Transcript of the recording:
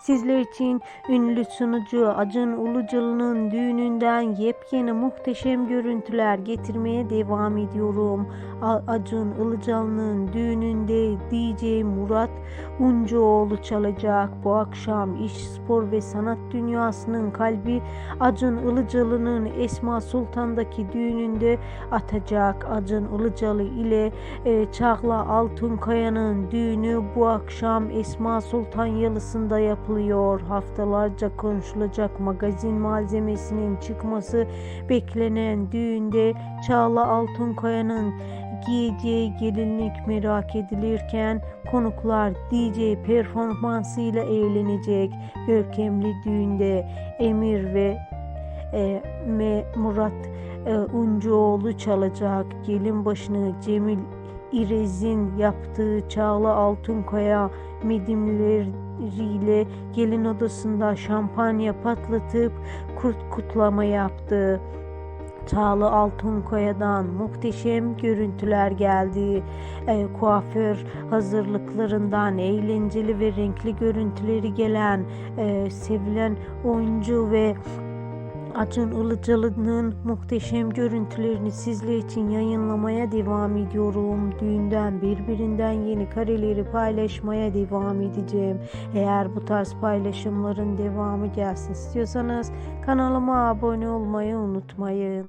Sizler için ünlü sunucu Acun Ilıcalı'nın düğününden yepyeni muhteşem görüntüler getirmeye devam ediyorum. Acun Ilıcalı'nın düğününde DJ Murat Uncuoğlu çalacak. Bu akşam iş, spor ve sanat dünyasının kalbi Acun Ilıcalı'nın Esma Sultan'daki düğününde atacak. Acun Ilıcalı ile e, Çağla Altunkaya'nın düğünü bu akşam Esma Sultan Yalısı'nda yapılıyor. Haftalarca konuşulacak magazin malzemesinin çıkması beklenen düğünde Çağla Altunkaya'nın giyeceği gelinlik merak edilirken konuklar DJ performansıyla eğlenecek. Görkemli düğünde Emir ve e, Murat e, Uncuoğlu çalacak. Gelin başını Cemil İrez'in yaptığı Çağla Altunkaya medimleriyle gelin odasında şampanya patlatıp kurt kutlama yaptı. Çağla Altunkaya'dan muhteşem görüntüler geldi. E, kuaför hazırlıklarından eğlenceli ve renkli görüntüleri gelen e, sevilen oyuncu ve Acun Ilıcalı'nın muhteşem görüntülerini sizler için yayınlamaya devam ediyorum. Düğünden birbirinden yeni kareleri paylaşmaya devam edeceğim. Eğer bu tarz paylaşımların devamı gelsin istiyorsanız kanalıma abone olmayı unutmayın.